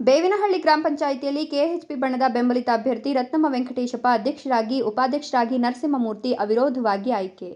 ಬೇವಿನಹಳ್ಳಿ ಗ್ರಾಮ ಪಂಚಾಯಿತಿಯಲ್ಲಿ ಕೆಎಚ್ಪಿ ಬಣದ ಬೆಂಬಲಿತ ಅಭ್ಯರ್ಥಿ ರತ್ನಮ್ಮ ವೆಂಕಟೇಶಪ್ಪ ಅಧ್ಯಕ್ಷರಾಗಿ, ಉಪಾಧ್ಯಕ್ಷರಾಗಿ ನರಸಿಂಹಮೂರ್ತಿ ಅವಿರೋಧವಾಗಿ ಆಯ್ಕೆ.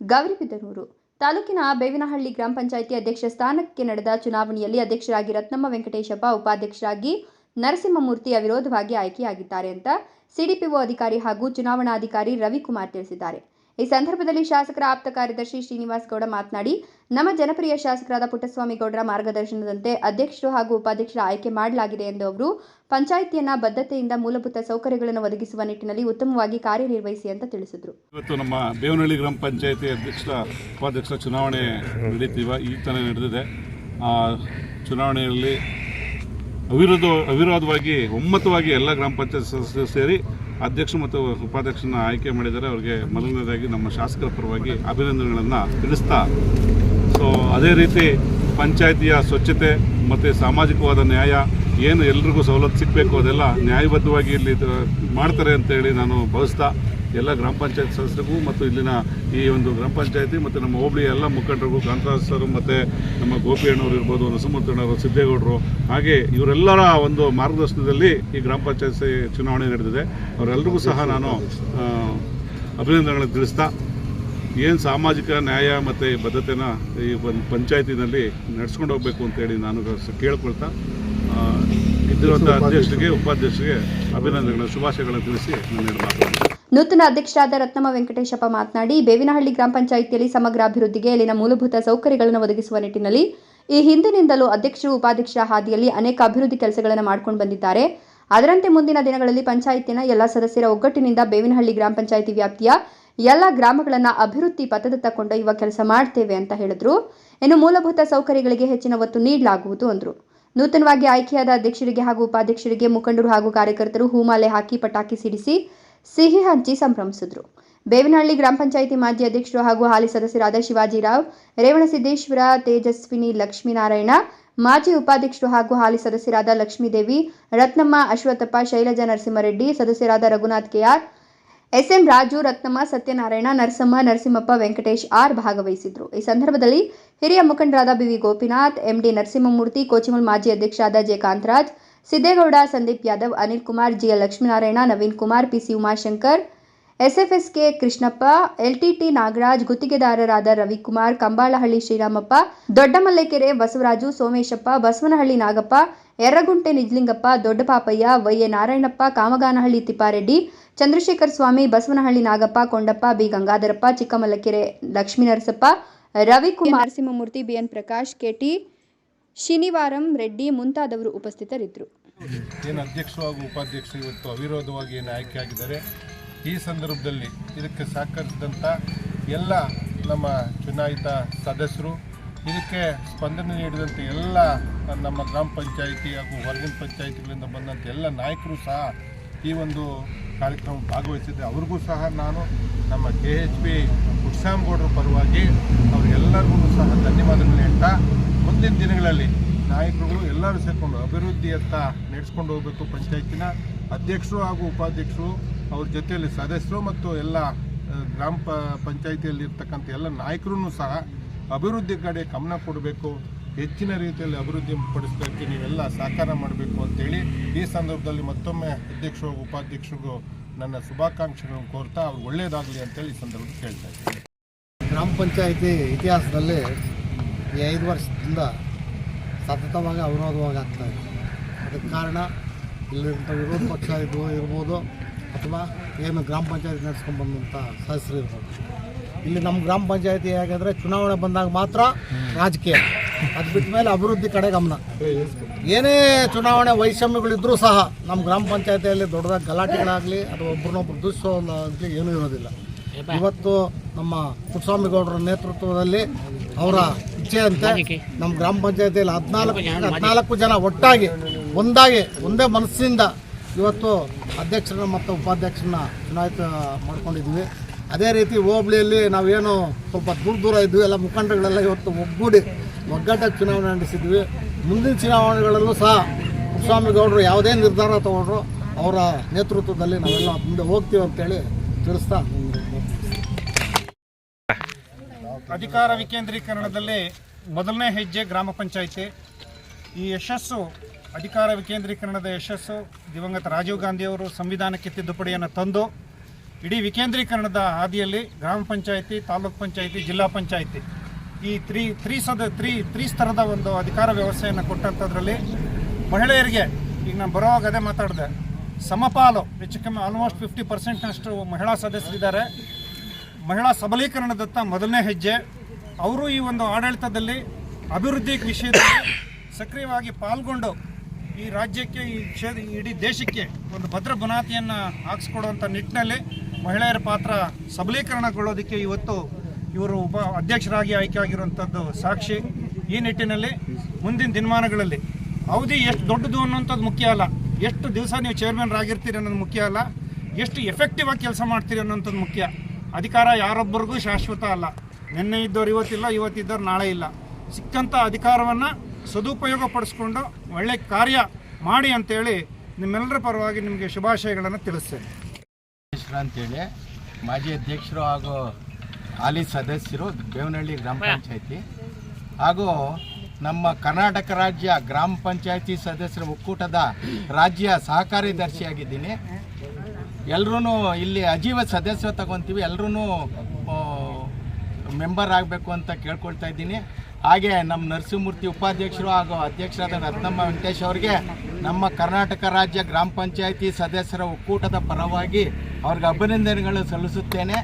ಗೌರಿಬಿದನೂರು ತಾಲೂಕಿನ ಬೇವಿನಹಳ್ಳಿ ಗ್ರಾಮ ಪಂಚಾಯಿತಿ ಅಧ್ಯಕ್ಷ ಸ್ಥಾನಕ್ಕೆ ನಡೆದ ಚುನಾವಣೆಯಲ್ಲಿ ಅಧ್ಯಕ್ಷರಾಗಿ ರತ್ನಮ್ಮ ವೆಂಕಟೇಶಪ್ಪ, ಉಪಾಧ್ಯಕ್ಷರಾಗಿ ನರಸಿಂಹಮೂರ್ತಿ ಅವಿರೋಧವಾಗಿ ಆಯ್ಕೆಯಾಗಿದ್ದಾರೆ ಅಂತ ಸಿಡಿಪಿಒ ಅಧಿಕಾರಿ ಹಾಗೂ ಚುನಾವಣಾಧಿಕಾರಿ ರವಿಕುಮಾರ್ ತಿಳಿಸಿದ್ದಾರೆ. ಈ ಸಂದರ್ಭದಲ್ಲಿ ಶಾಸಕರ ಆಪ್ತ ಕಾರ್ಯದರ್ಶಿ ಶ್ರೀನಿವಾಸ್ ಗೌಡ ಮಾತನಾಡಿ, ನಮ್ಮ ಜನಪ್ರಿಯ ಶಾಸಕರಾದ ಪುಟ್ಟಸ್ವಾಮಿ ಗೌಡರ ಮಾರ್ಗದರ್ಶನದಂತೆ ಅಧ್ಯಕ್ಷರು ಹಾಗೂ ಉಪಾಧ್ಯಕ್ಷರ ಆಯ್ಕೆ ಮಾಡಲಾಗಿದೆ ಎಂದು ಅವರು, ಪಂಚಾಯಿತಿಯನ್ನ ಬದ್ಧತೆಯಿಂದ ಮೂಲಭೂತ ಸೌಕರ್ಯಗಳನ್ನು ಒದಗಿಸುವ ನಿಟ್ಟಿನಲ್ಲಿ ಉತ್ತಮವಾಗಿ ಕಾರ್ಯನಿರ್ವಹಿಸಿ ಅಂತ ತಿಳಿಸಿದರು. ಇವತ್ತು ನಮ್ಮ ಬೇವನಹಳ್ಳಿ ಗ್ರಾಮ ಪಂಚಾಯತಿ ಅಧ್ಯಕ್ಷ ಉಪಾಧ್ಯಕ್ಷ ಚುನಾವಣೆ ನಡೀತೀವ, ಈ ತನ ನಡೆದಿದೆ. ಚುನಾವಣೆಯಲ್ಲಿ ಅವಿರೋಧ, ಅವಿರೋಧವಾಗಿ ಒಮ್ಮತವಾಗಿ ಎಲ್ಲ ಗ್ರಾಮ ಪಂಚಾಯತ್ ಸದಸ್ಯರು ಸೇರಿ ಅಧ್ಯಕ್ಷ ಮತ್ತು ಉಪಾಧ್ಯಕ್ಷನ ಆಯ್ಕೆ ಮಾಡಿದರೆ ಅವರಿಗೆ ಮೊದಲನೇದಾಗಿ ನಮ್ಮ ಶಾಸಕರ ಪರವಾಗಿ ಅಭಿನಂದನೆಗಳನ್ನು ತಿಳಿಸ್ತಾ ಸೊ ಅದೇ ರೀತಿ ಪಂಚಾಯಿತಿಯ ಸ್ವಚ್ಛತೆ ಮತ್ತು ಸಾಮಾಜಿಕವಾದ ನ್ಯಾಯ, ಏನು ಎಲ್ರಿಗೂ ಸವಲತ್ತು ಸಿಗಬೇಕು ಅದೆಲ್ಲ ನ್ಯಾಯಬದ್ಧವಾಗಿ ಇಲ್ಲಿ ಮಾಡ್ತಾರೆ ಅಂತೇಳಿ ನಾನು ಭಾವಿಸ್ತಾ ಎಲ್ಲ ಗ್ರಾಮ ಪಂಚಾಯತ್ ಸದಸ್ಯರಿಗೂ ಮತ್ತು ಇಲ್ಲಿನ ಈ ಒಂದು ಗ್ರಾಮ ಪಂಚಾಯತಿ ಮತ್ತು ನಮ್ಮ ಹೋಬಳಿಯ ಎಲ್ಲ ಮುಖಂಡರಿಗೂ, ಕಾಂತರಾಜ್ ಮತ್ತು ನಮ್ಮ ಗೋಪಿ ಅಣ್ಣವ್ರು ಇರ್ಬೋದು ನರಸಿಂಹಣ್ಣವರು ಸಿದ್ದೇಗೌಡರು, ಹಾಗೆ ಇವರೆಲ್ಲರ ಒಂದು ಮಾರ್ಗದರ್ಶನದಲ್ಲಿ ಈ ಗ್ರಾಮ ಪಂಚಾಯತ್ ಚುನಾವಣೆ ನಡೆದಿದೆ. ಅವರೆಲ್ಲರಿಗೂ ಸಹ ನಾನು ಅಭಿನಂದನೆಗಳನ್ನು ತಿಳಿಸ್ತಾ, ಏನು ಸಾಮಾಜಿಕ ನ್ಯಾಯ ಮತ್ತು ಬದ್ಧತೆನ ಈ ಒಂದು ಪಂಚಾಯತಿನಲ್ಲಿ ನಡ್ಸ್ಕೊಂಡು ಹೋಗಬೇಕು ಅಂತೇಳಿ ನಾನು ಕೇಳಿಕೊಳ್ತಾ ಇದ್ದಿರುವಂಥ ಅಧ್ಯಕ್ಷರಿಗೆ, ಉಪಾಧ್ಯಕ್ಷರಿಗೆ ಅಭಿನಂದನೆಗಳ, ಶುಭಾಶಯಗಳನ್ನು ತಿಳಿಸಿ ನಾನು ಎರಡು ಮಾತು ನೂತನ ಅಧ್ಯಕ್ಷರಾದ ರತ್ನಮ್ಮ ವೆಂಕಟೇಶಪ್ಪ ಮಾತನಾಡಿ, ಬೇವಿನಹಳ್ಳಿ ಗ್ರಾಮ ಪಂಚಾಯಿತಿಯಲ್ಲಿ ಸಮಗ್ರ ಅಭಿವೃದ್ಧಿಗೆ ಇಲ್ಲಿನ ಮೂಲಭೂತ ಸೌಕರ್ಯಗಳನ್ನು ಒದಗಿಸುವ ನಿಟ್ಟಿನಲ್ಲಿ ಈ ಹಿಂದಿನಿಂದಲೂ ಅಧ್ಯಕ್ಷರು, ಉಪಾಧ್ಯಕ್ಷರ ಹಾದಿಯಲ್ಲಿ ಅನೇಕ ಅಭಿವೃದ್ಧಿ ಕೆಲಸಗಳನ್ನು ಮಾಡಿಕೊಂಡು ಬಂದಿದ್ದಾರೆ. ಅದರಂತೆ ಮುಂದಿನ ದಿನಗಳಲ್ಲಿ ಪಂಚಾಯಿತಿನ ಎಲ್ಲ ಸದಸ್ಯರ ಒಗ್ಗಟ್ಟಿನಿಂದ ಬೇವಿನಹಳ್ಳಿ ಗ್ರಾಮ ಪಂಚಾಯಿತಿ ವ್ಯಾಪ್ತಿಯ ಎಲ್ಲ ಗ್ರಾಮಗಳನ್ನು ಅಭಿವೃದ್ಧಿ ಪಥದತ್ತ ಕೊಂಡೊಯ್ಯುವ ಕೆಲಸ ಮಾಡ್ತೇವೆ ಅಂತ ಹೇಳಿದ್ರು. ಇನ್ನು ಮೂಲಭೂತ ಸೌಕರ್ಯಗಳಿಗೆ ಹೆಚ್ಚಿನ ಒತ್ತು ನೀಡಲಾಗುವುದು ಅಂದರು. ನೂತನವಾಗಿ ಆಯ್ಕೆಯಾದ ಅಧ್ಯಕ್ಷರಿಗೆ ಹಾಗೂ ಉಪಾಧ್ಯಕ್ಷರಿಗೆ ಮುಖಂಡರು ಹಾಗೂ ಕಾರ್ಯಕರ್ತರು ಹೂಮಾಲೆ ಹಾಕಿ ಪಟಾಕಿ ಸಿಡಿಸಿ ಸಿಹಿ ಹಂಚಿ ಸಂಭ್ರಮಿಸಿದ್ರು. ಬೇವಿನಹಳ್ಳಿ ಗ್ರಾಮ ಪಂಚಾಯಿತಿ ಮಾಜಿ ಅಧ್ಯಕ್ಷರು ಹಾಗೂ ಹಾಲಿ ಸದಸ್ಯರಾದ ಶಿವಾಜಿರಾವ್ ರೇವಣಸಿದ್ದೇಶ್ವರ ತೇಜಸ್ವಿನಿ ಲಕ್ಷ್ಮೀನಾರಾಯಣ, ಮಾಜಿ ಉಪಾಧ್ಯಕ್ಷರು ಹಾಗೂ ಹಾಲಿ ಸದಸ್ಯರಾದ ಲಕ್ಷ್ಮೀದೇವಿ, ರತ್ನಮ್ಮ, ಅಶ್ವತ್ಥಪ್ಪ, ಶೈಲಜಾ ನರಸಿಂಹರೆಡ್ಡಿ, ಸದಸ್ಯರಾದ Raghunath KR, SM Raju, Ratnamma, Satyanarayana Narasamma Narasimhappa, Venkatesh R ಭಾಗವಹಿಸಿದ್ರು. ಈ ಸಂದರ್ಭದಲ್ಲಿ ಹಿರಿಯ ಮುಖಂಡರಾದ ಬಿವಿ ಗೋಪಿನಾಥ್, ಎಂಡಿ ನರಸಿಂಹಮೂರ್ತಿ ಕೋಚಿಮಲ್ ಮಾಜಿ ಅಧ್ಯಕ್ಷರಾದ J Kantharaj Siddegowda, Sandeep Yadav, Anil Kumar, GL Lakshminarayana, Naveen Kumar PC Umashankar, SFSK Krishnappa, LTT Nagaraj, ಗುತ್ತಿಗೆದಾರರಾದ Ravikumar, Kambalahalli Sriramappa, Doddamallekere Basavaraju, Someshappa, Basavanahalli Nagappa Yerragunte Nijlingappa, Doddapapaiah, YA Narayanappa, Kamaganahalli Thippareddy, Chandrashekar Swamy, Basavanahalli Nagappa, Kondappa, B Gangadharappa, Chikkamallakere Lakshminarasappa, Ravikumar Narasimhamurthy BN Prakash KT Shanivaram Reddy ಮುಂತಾದವರು ಉಪಸ್ಥಿತರಿದ್ದರು. ಏನು ಅಧ್ಯಕ್ಷರು ಹಾಗೂ ಉಪಾಧ್ಯಕ್ಷರು ಇವತ್ತು ಅವಿರೋಧವಾಗಿ ಏನು ಆಯ್ಕೆಯಾಗಿದ್ದಾರೆ ಈ ಸಂದರ್ಭದಲ್ಲಿ ಇದಕ್ಕೆ ಸಹಕರಿಸಿದಂಥ ಎಲ್ಲ ನಮ್ಮ ಚುನಾಯಿತ ಸದಸ್ಯರು, ಇದಕ್ಕೆ ಸ್ಪಂದನೆ ನೀಡಿದಂಥ ಎಲ್ಲ ನಮ್ಮ ಗ್ರಾಮ ಪಂಚಾಯಿತಿ ಹಾಗೂ ಹೊರಗಿನ ಪಂಚಾಯಿತಿಗಳಿಂದ ಬಂದಂಥ ಎಲ್ಲ ನಾಯಕರು ಸಹ ಈ ಒಂದು ಕಾರ್ಯಕ್ರಮ ಭಾಗವಹಿಸಿದ್ದೆ ಅವ್ರಿಗೂ ಸಹ ನಾನು ನಮ್ಮ ಕೆ ಎಚ್ ಪಿ ಪರವಾಗಿ ಅವರೆಲ್ಲರಿಗೂ ಸಹ ಧನ್ಯವಾದಗಳು ಹೇಳ್ತಾ ಮುಂದಿನ ದಿನಗಳಲ್ಲಿ ನಾಯಕರುಗಳು ಎಲ್ಲರೂ ಸೇರಿಕೊಂಡು ಅಭಿವೃದ್ಧಿಯತ್ತ ನಡೆಸ್ಕೊಂಡು ಹೋಗಬೇಕು ಪಂಚಾಯತಿನ ಅಧ್ಯಕ್ಷರು ಹಾಗೂ ಉಪಾಧ್ಯಕ್ಷರು, ಅವ್ರ ಜೊತೆಯಲ್ಲಿ ಸದಸ್ಯರು ಮತ್ತು ಎಲ್ಲ ಗ್ರಾಮ ಪ, ಪಂಚಾಯಿತಿಯಲ್ಲಿ ಇರ್ತಕ್ಕಂಥ ಎಲ್ಲ ನಾಯಕರೂ ಸಹ ಅಭಿವೃದ್ಧಿ ಕಡೆ ಗಮನ ಕೊಡಬೇಕು. ಹೆಚ್ಚಿನ ರೀತಿಯಲ್ಲಿ ಅಭಿವೃದ್ಧಿ ಪಡಿಸೋದಕ್ಕೆ ನೀವೆಲ್ಲ ಸಹಕಾರ ಮಾಡಬೇಕು ಅಂತೇಳಿ ಈ ಸಂದರ್ಭದಲ್ಲಿ ಮತ್ತೊಮ್ಮೆ ಅಧ್ಯಕ್ಷರು ಉಪಾಧ್ಯಕ್ಷರಿಗೂ ನನ್ನ ಶುಭಾಕಾಂಕ್ಷೆಗಳನ್ನು ಕೋರ್ತಾ ಅವ್ರಿಗೆ ಒಳ್ಳೆಯದಾಗಲಿ ಅಂತೇಳಿ ಈ ಸಂದರ್ಭದಲ್ಲಿ ಕೇಳ್ತಾ ಇದ್ದೀನಿ. ಗ್ರಾಮ ಪಂಚಾಯಿತಿ ಇತಿಹಾಸದಲ್ಲಿ ಈ ಐದು ವರ್ಷದಿಂದ ಸತತವಾಗಿ ಅವಿರೋಧವಾಗಿ ಇದೆ. ಅದಕ್ಕೆ ಕಾರಣ ಇಲ್ಲಿರುವಂಥ ವಿರೋಧ ಪಕ್ಷ ಇದು ಇರ್ಬೋದು ಅಥವಾ ಏನು ಗ್ರಾಮ ಪಂಚಾಯತ್ ನಡೆಸ್ಕೊಂಡು ಬಂದಂಥ ಸದಸ್ಯರು ಇರ್ಬೋದು. ಇಲ್ಲಿ ನಮ್ಮ ಗ್ರಾಮ ಪಂಚಾಯತಿ ಹೇಗಾದರೆ ಚುನಾವಣೆ ಬಂದಾಗ ಮಾತ್ರ ರಾಜಕೀಯ. ಅದು ಬಿಟ್ಟ ಮೇಲೆ ಅಭಿವೃದ್ಧಿ ಕಡೆ ಗಮನ. ಏನೇ ಚುನಾವಣೆ ವೈಷಮ್ಯಗಳಿದ್ದರೂ ಸಹ ನಮ್ಮ ಗ್ರಾಮ ಪಂಚಾಯತಿಯಲ್ಲಿ ದೊಡ್ಡದಾಗಿ ಗಲಾಟೆಗಳಾಗಲಿ ಅಥವಾ ಒಬ್ರನ್ನೊಬ್ರು ದುಷ್ಟ ಏನೂ ಇರೋದಿಲ್ಲ. ಇವತ್ತು ನಮ್ಮ ಪುಟ್ಸ್ವಾಮಿಗೌಡರ ನೇತೃತ್ವದಲ್ಲಿ ಅವರ ಇಚ್ಛೆಯಂತೆ ನಮ್ಮ ಗ್ರಾಮ ಪಂಚಾಯತಿಯಲ್ಲಿ ಹದಿನಾಲ್ಕು ಹದಿನಾಲ್ಕು ಜನ. ಒಟ್ಟಾಗಿ ಒಂದಾಗಿ ಒಂದೇ ಮನಸ್ಸಿನಿಂದ ಇವತ್ತು ಅಧ್ಯಕ್ಷರನ್ನ ಮತ್ತು ಉಪಾಧ್ಯಕ್ಷರನ್ನ ಚುನಾಯಿತ ಮಾಡ್ಕೊಂಡಿದ್ವಿ. ಅದೇ ರೀತಿ ಹೋಬಳಿಯಲ್ಲಿ ನಾವೇನು ಸ್ವಲ್ಪ ದೂರ ದೂರ ಇದ್ವಿ ಎಲ್ಲ ಮುಖಂಡಗಳೆಲ್ಲ ಇವತ್ತು ಒಗ್ಗೂಡಿ ಒಗ್ಗಟ್ಟಾಗಿ ಚುನಾವಣೆ ನಡೆಸಿದ್ವಿ. ಮುಂದಿನ ಚುನಾವಣೆಗಳಲ್ಲೂ ಸಹ ಸ್ವಾಮಿಗೌಡರು ಗೌಡರು ಯಾವುದೇ ನಿರ್ಧಾರ ತಗೊಂಡ್ರು ಅವರ ನೇತೃತ್ವದಲ್ಲಿ ನಾವೆಲ್ಲ ಮುಂದೆ ಹೋಗ್ತೀವಿ ಅಂತೇಳಿ ತಿಳಿಸ್ತಾ ಅಧಿಕಾರ ವಿಕೇಂದ್ರೀಕರಣದಲ್ಲಿ ಮೊದಲನೇ ಹೆಜ್ಜೆ ಗ್ರಾಮ ಪಂಚಾಯಿತಿ. ಈ ಯಶಸ್ಸು, ಅಧಿಕಾರ ವಿಕೇಂದ್ರೀಕರಣದ ಯಶಸ್ಸು ದಿವಂಗತ ರಾಜೀವ್ ಗಾಂಧಿಯವರು ಸಂವಿಧಾನಕ್ಕೆ ತಿದ್ದುಪಡಿಯನ್ನು ತಂದು, ಇಡೀ ವಿಕೇಂದ್ರೀಕರಣದ ಹಾದಿಯಲ್ಲಿ ಗ್ರಾಮ ಪಂಚಾಯಿತಿ, ತಾಲೂಕ್ ಪಂಚಾಯಿತಿ, ಜಿಲ್ಲಾ ಪಂಚಾಯಿತಿ ಈ ತ್ರೀ ತ್ರೀ ಸದ, ತ್ರೀ ಸ್ತರದ ಒಂದು ಅಧಿಕಾರ ವ್ಯವಸ್ಥೆಯನ್ನು ಕೊಟ್ಟಂಥದ್ರಲ್ಲಿ ಮಹಿಳೆಯರಿಗೆ ಈಗ ನಾನು ಬರೋವಾಗ ಅದೇ ಮಾತಾಡಿದೆ, ಸಮಪಾಲು, ಹೆಚ್ಚು ಕಮ್ಮಿ ಆಲ್ಮೋಸ್ಟ್ ಫಿಫ್ಟಿ ಪರ್ಸೆಂಟ್ನಷ್ಟು ಮಹಿಳಾ ಸದಸ್ಯರಿದ್ದಾರೆ. ಮಹಿಳಾ ಸಬಲೀಕರಣದತ್ತ ಮೊದಲನೇ ಹೆಜ್ಜೆ. ಅವರು ಈ ಒಂದು ಆಡಳಿತದಲ್ಲಿ ಅಭಿವೃದ್ಧಿ ವಿಷಯದಲ್ಲಿ ಸಕ್ರಿಯವಾಗಿ ಪಾಲ್ಗೊಂಡು ಈ ರಾಜ್ಯಕ್ಕೆ, ಈ ಕ್ಷೇತ್ರ, ಇಡೀ ದೇಶಕ್ಕೆ ಒಂದು ಭದ್ರ ಬುನಾತಿಯನ್ನು ಹಾಕ್ಸ್ಕೊಡುವಂಥ ನಿಟ್ಟಿನಲ್ಲಿ ಮಹಿಳೆಯರ ಪಾತ್ರ ಸಬಲೀಕರಣಗೊಳ್ಳೋದಕ್ಕೆ ಇವತ್ತು ಇವರು ಉಪ ಅಧ್ಯಕ್ಷರಾಗಿ ಆಯ್ಕೆ ಆಗಿರುವಂಥದ್ದು ಸಾಕ್ಷಿ. ಈ ನಿಟ್ಟಿನಲ್ಲಿ ಮುಂದಿನ ದಿನಮಾನಗಳಲ್ಲಿ ಅವಧಿ ಎಷ್ಟು ದೊಡ್ಡದು ಅನ್ನುವಂಥದ್ದು ಮುಖ್ಯ ಅಲ್ಲ. ಎಷ್ಟು ದಿವಸ ನೀವು ಚೇರ್ಮನ್ ಆಗಿರ್ತೀರಿ ಅನ್ನೋದು ಮುಖ್ಯ ಅಲ್ಲ. ಎಷ್ಟು ಎಫೆಕ್ಟಿವ್ ಆಗಿ ಕೆಲಸ ಮಾಡ್ತೀರಿ ಅನ್ನೋಂಥದ್ದು ಮುಖ್ಯ. ಅಧಿಕಾರ ಯಾರೊಬ್ಬರಿಗೂ ಶಾಶ್ವತ ಅಲ್ಲ. ನಿನ್ನೆ ಇದ್ದವ್ರು ಇವತ್ತಿಲ್ಲ ಇವತ್ತಿದ್ದವ್ರು ನಾಳೆ ಇಲ್ಲ. ಸಿಕ್ಕಂಥ ಅಧಿಕಾರವನ್ನು ಸದುಪಯೋಗ ಪಡಿಸ್ಕೊಂಡು ಒಳ್ಳೆ ಕಾರ್ಯ ಮಾಡಿ ಅಂತೇಳಿ ನಿಮ್ಮೆಲ್ಲರ ಪರವಾಗಿ ನಿಮಗೆ ಶುಭಾಶಯಗಳನ್ನು ತಿಳಿಸ್ತೇನೆ. ಅಂತೇಳಿ ಮಾಜಿ ಅಧ್ಯಕ್ಷರು ಹಾಗೂ ಹಾಲಿ ಸದಸ್ಯರು ಬೇವನಹಳ್ಳಿ ಗ್ರಾಮ ಪಂಚಾಯತಿ ಹಾಗೂ ನಮ್ಮ ಕರ್ನಾಟಕ ರಾಜ್ಯ ಗ್ರಾಮ ಪಂಚಾಯತಿ ಸದಸ್ಯರ ಒಕ್ಕೂಟದ ರಾಜ್ಯ ಸಹಕಾರ್ಯದರ್ಶಿಯಾಗಿದ್ದೀನಿ. ಎಲ್ಲರೂ ಇಲ್ಲಿ ಅಜೀವ ಸದಸ್ಯ ತಗೊತೀವಿ ಎಲ್ಲರೂ ಮೆಂಬರ್ ಆಗಬೇಕು ಅಂತ ಕೇಳ್ಕೊಳ್ತಾ ಇದ್ದೀನಿ. ಹಾಗೆ ನಮ್ಮ ನರಸಿಂಹಮೂರ್ತಿ ಉಪಾಧ್ಯಕ್ಷರು ಹಾಗೂ ಅಧ್ಯಕ್ಷರಾದ ರತ್ನಮ್ಮ ವೆಂಕಟೇಶ್ ಅವರಿಗೆ ನಮ್ಮ ಕರ್ನಾಟಕ ರಾಜ್ಯ ಗ್ರಾಮ ಪಂಚಾಯತಿ ಸದಸ್ಯರ ಒಕ್ಕೂಟದ ಪರವಾಗಿ ಅವ್ರಿಗೆ ಅಭಿನಂದನೆಗಳು ಸಲ್ಲಿಸುತ್ತೇನೆ.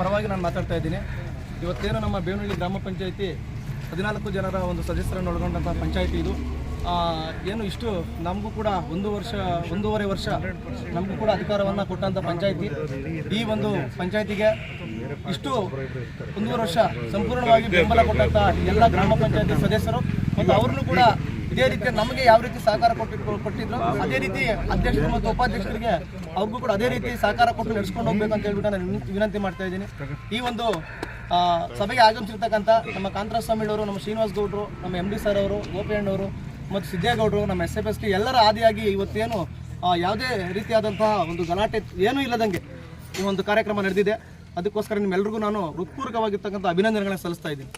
ಪರವಾಗಿ ನಾನು ಮಾತಾಡ್ತಾ ಇದ್ದೀನಿ. ಇವತ್ತೇನು ನಮ್ಮ ಬೇವನಹಳ್ಳಿ ಗ್ರಾಮ ಪಂಚಾಯಿತಿ ಹದಿನಾಲ್ಕು ಜನರ ಒಂದು ಸದಸ್ಯರನ್ನು ಒಳಗೊಂಡಂಥ ಪಂಚಾಯಿತಿ ಇದು. ಏನು ಇಷ್ಟು ನಮಗೂ ಕೂಡ ಒಂದು ವರ್ಷ, ಒಂದೂವರೆ ವರ್ಷ ನಮಗೂ ಕೂಡ ಅಧಿಕಾರವನ್ನು ಕೊಟ್ಟಂಥ ಪಂಚಾಯಿತಿ. ಈ ಒಂದು ಪಂಚಾಯಿತಿಗೆ ಇಷ್ಟು ಒಂದೂವರೆ ವರ್ಷ ಸಂಪೂರ್ಣವಾಗಿ ಬೆಂಬಲ ಕೊಟ್ಟಂಥ ಎಲ್ಲ ಗ್ರಾಮ ಪಂಚಾಯಿತಿ ಸದಸ್ಯರು ಮತ್ತು ಅವ್ರನ್ನು ಕೂಡ ಇದೇ ರೀತಿ ನಮಗೆ ಯಾವ ರೀತಿ ಸಹಕಾರ ಕೊಟ್ಟಿದ್ರು ಕೊಟ್ಟಿದ್ರು ಅದೇ ರೀತಿ ಅಧ್ಯಕ್ಷರು ಮತ್ತು ಉಪಾಧ್ಯಕ್ಷರಿಗೆ ಅವ್ರಿಗೂ ಕೂಡ ಅದೇ ರೀತಿ ಸಹಕಾರ ಕೊಟ್ಟು ನಡೆಸ್ಕೊಂಡು ಹೋಗ್ಬೇಕಂತ ಹೇಳ್ಬಿಟ್ಟು ನಾನು ವಿನಂತಿ- ಮಾಡ್ತಾ ಇದ್ದೀನಿ. ಈ ಒಂದು ಸಭೆಗೆ ಆಗಮಿಸಿರ್ತಕ್ಕಂಥ ನಮ್ಮ ಕಾಂತರಾಸ್ವಾಮಿಯವರು ನಮ್ಮ ಶ್ರೀನಿವಾಸ್ ಗೌಡರು, ನಮ್ಮ ಎಂ ಡಿ ಸರ್ ಅವರು ಗೋಪಿಯಣ್ಣವರು ಮತ್ತು ಸಿದ್ದೇಗೌಡರು, ನಮ್ಮ ಎಸ್ ಎಫ್ ಎಸ್ ಟಿ ಎಲ್ಲರ ಆದಿಯಾಗಿ ಇವತ್ತೇನು ಯಾವುದೇ ರೀತಿಯಾದಂತಹ ಒಂದು ಗಲಾಟೆ ಏನೂ ಇಲ್ಲದಂಗೆ ಈ ಒಂದು ಕಾರ್ಯಕ್ರಮ ನಡೆದಿದೆ. ಅದಕ್ಕೋಸ್ಕರ ನಿಮ್ಮೆಲ್ಲರಿಗೂ ನಾನು ಹೃತ್ಪೂರ್ವಕವಾಗಿರ್ತಕ್ಕಂಥ ಅಭಿನಂದನೆಗಳನ್ನ ಸಲ್ಲಿಸ್ತಾ ಇದ್ದೀನಿ.